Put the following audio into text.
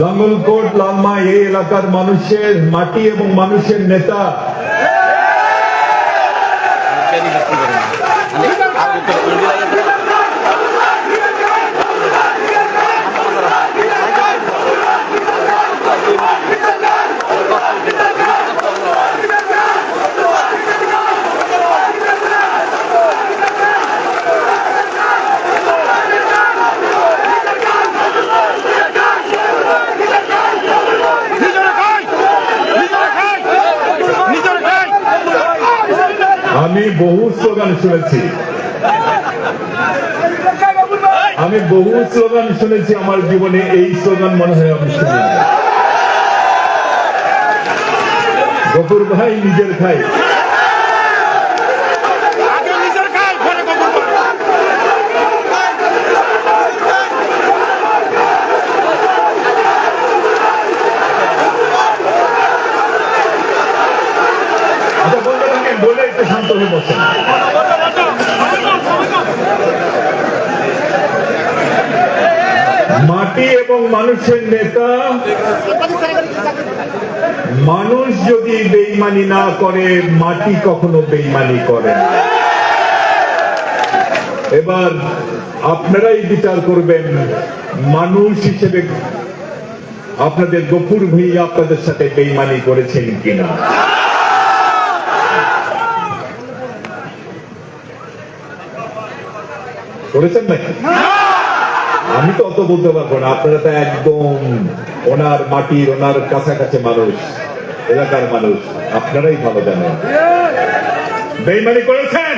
লাঙ্গলকোট লালমা এই এলাকার মানুষের মাটি এবং মানুষের নেতা। আমি বহু স্লোগান শুনেছি। আমি বহু স্লোগান শুনেছি আমার জীবনে, এই স্লোগান মনে হয় আমি শুনি গফুর ভাই নিজের খাই আগে নিজের খাই পরে কবর করে আচ্ছা বলতে থাকেন বলে মাটি এবং মানুষের নেতা, মানুষ যদি বেইমানি না করে, মাটি কখনো বেইমানি করে এবার আপনারাই বিচার করবেন, মানুষ হিসেবে আপনাদের গফুর ভূঁইয়া আপনাদের সাথে বেইমানি করেছেন কিনা? করেছেন নাকি? আমি তো অত বলতে পারব না। আপনারা তো একদম ওনার মাটির ওনার কাছাকাছি মানুষ এলাকার মানুষ। আপনারাই ভালো জানেন। বেইমানি করেছেন?